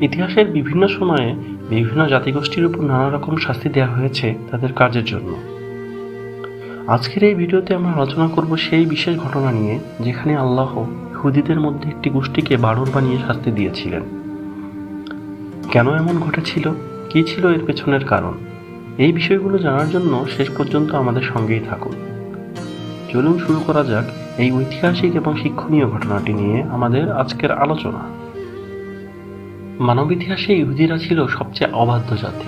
ইতিহাসের বিভিন্ন সময়ে বিভিন্ন জাতিগোষ্ঠীর উপর নানা রকম শাস্তি দেওয়া হয়েছে তাদের কাজের জন্য। আজকের এই ভিডিওতে আমরা আলোচনা করব সেই বিশেষ ঘটনা নিয়ে, যেখানে আল্লাহ হুদিদের মধ্যে একটি গোষ্ঠীকে বাড়র বানিয়ে শাস্তি দিয়েছিলেন। কেন এমন ঘটেছিল? কী ছিল এর পেছনের কারণ? এই বিষয়গুলো জানার জন্য শেষ পর্যন্ত আমাদের সঙ্গেই থাকুন। চলুন শুরু করা যাক এই ঐতিহাসিক এবং শিক্ষণীয় ঘটনাটি নিয়ে আমাদের আজকের আলোচনা। মানব ইতিহাসে ইহুদিরা ছিল সবচেয়ে অবাধ্য জাতি।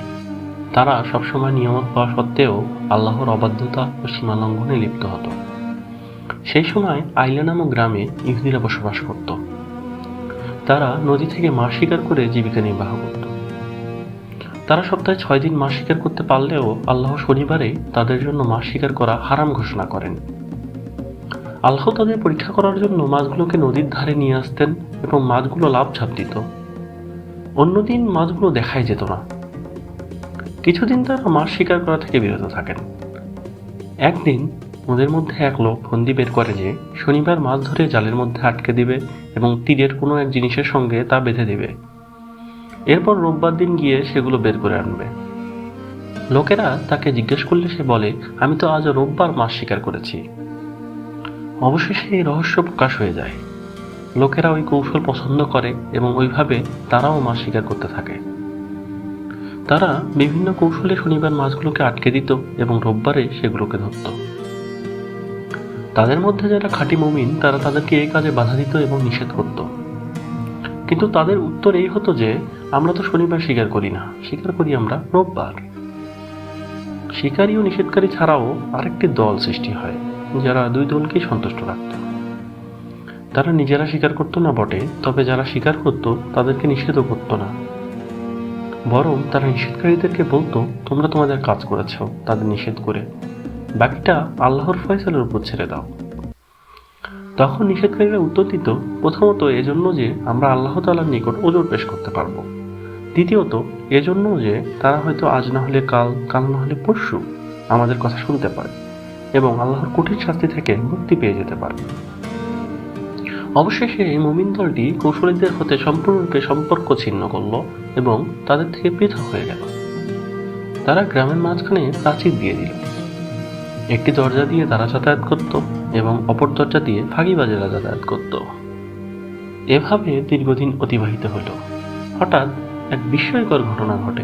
তারা সবসময় নিয়ামত পাওয়া সত্ত্বেও আল্লাহর অবাধ্যতা ও সীমালঙ্ঘনে লিপ্ত হতো। সেই সময় আইলা নামক গ্রামে ইহুদিরা বসবাস করত। তারা নদী থেকে মাছ শিকার করে জীবিকা নির্বাহ করত। তারা সপ্তাহে ছয় দিন মাছ শিকার করতে পারলেও আল্লাহ শনিবারে তাদের জন্য মাছ শিকার করা হারাম ঘোষণা করেন। আল্লাহ তাদের পরীক্ষা করার জন্য মাছগুলোকে নদীর ধারে নিয়ে আসতেন এবং মাছগুলো লাভ ঝাঁপ দিত। অন্যদিন মাছগুলো দেখাই যেত না। কিছুদিন তারা মাছ শিকার করা থেকে বিরত থাকেন। একদিন ওদের মধ্যে এক লোক ফন্দি বের করে যে, শনিবার মাছ ধরে জালের মধ্যে আটকে দিবে এবং তীরের কোনো এক জিনিসের সঙ্গে তা বেঁধে দিবে। এরপর রোববার দিন গিয়ে সেগুলো বের করে আনবে। লোকেরা তাকে জিজ্ঞেস করলে সে বলে, আমি তো আজ রোববার মাছ শিকার করেছি। অবশেষে এই রহস্য প্রকাশ হয়ে যায়। লোকেরা ওই কৌশল পছন্দ করে এবং ওইভাবে তারাও মাছ শিকার করতে থাকে। তারা বিভিন্ন কৌশলে শনিবার মাছগুলোকে আটকে দিত এবং রোববারে সেগুলোকে ধরত। তাদের মধ্যে যারা খাঁটি মমিন, তারা তাদেরকে এই কাজে বাধা দিত এবং নিষেধ করত। কিন্তু তাদের উত্তর এই হতো যে, আমরা তো শনিবার স্বীকার করি না স্বীকার করি আমরা রোববার। শিকারী ও নিষেধকারী ছাড়াও আরেকটি দল সৃষ্টি হয়, যারা দুই দলকেই সন্তুষ্ট রাখত। তারা নিজেরা স্বীকার করতো না বটে, তবে যারা স্বীকার করত, তাদেরকে নিষেধও করতো না। বরং তারা নিষেধকারীদেরকে বলতো, তোমরা তোমাদের কাজ করেছ, তাদের নিষেধ করে। বাকিটা আল্লাহর ফয়সালের উপর ছেড়ে দাও। তখন নিষেধকারীরা উত্তর দিত, প্রথমত এজন্য যে আমরা আল্লাহ তালার নিকট ওজোর পেশ করতে পারব। দ্বিতীয়ত, এজন্য যে তারা হয়তো আজ না হলে কাল কাল না হলে পরশু আমাদের কথা শুনতে পারে এবং আল্লাহর কঠিন শাস্তি থেকে মুক্তি পেয়ে যেতে পারে। অবশেষে এই মুমিন দলটি কৌশলীদের হতে সম্পূর্ণরূপে সম্পর্ক ছিন্ন করল এবং তাদের থেকে পৃথক হয়ে গেল। তারা গ্রামের মাঝখানে প্রাচীর দিয়ে দিল। একটি দরজা দিয়ে তারা যাতায়াত করত এবং অপর দরজা দিয়ে ফাঁকিবাজেরা যাতায়াত করত। এভাবে দীর্ঘদিন অতিবাহিত হলো। হঠাৎ এক বিস্ময়কর ঘটনা ঘটে।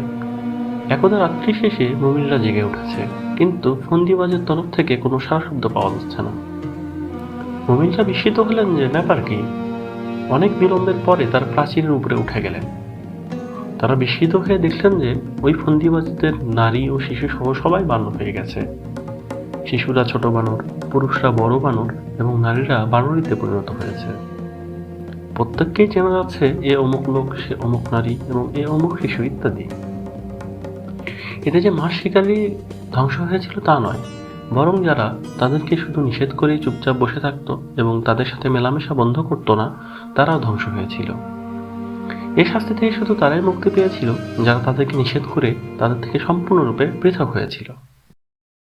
একদা রাত্রি শেষে মুমিনরা জেগে উঠেছে, কিন্তু ফন্দিবাজের তরফ থেকে কোনো সারা শব্দ পাওয়া যাচ্ছে না। মুমিনরা বিস্মিত হলেন যে ব্যাপার কি? অনেক বিলম্বের পরে তার প্রাচীরের উপরে উঠে গেলেন। তারা বিস্মিত হয়ে দেখলেন যে ওই ফন্দিবাজদের নারী ও শিশু সহ সবাই বানর হয়ে গেছে। শিশুরা ছোট বানর, পুরুষরা বড় বানর এবং নারীরা বানরিতে পরিণত হয়েছে। প্রত্যেককেই চেনা যাচ্ছে এ অমুক লোক, সে অমুক নারী এবং এ অমুক শিশু ইত্যাদি। এতে যে মাস শিকারী ধ্বংস হয়েছিল তা নয় বরং যারা তাদেরকে শুধু নিষেধ করেই চুপচাপ বসে থাকত এবং তাদের সাথে মেলামেশা বন্ধ করত না, তারাও ধ্বংস হয়েছিল। এ শাস্তি থেকে শুধু তারাই মুক্তি পেয়েছিল, যারা তাদেরকে নিষেধ করে তাদের থেকে সম্পূর্ণরূপে পৃথক হয়েছিল।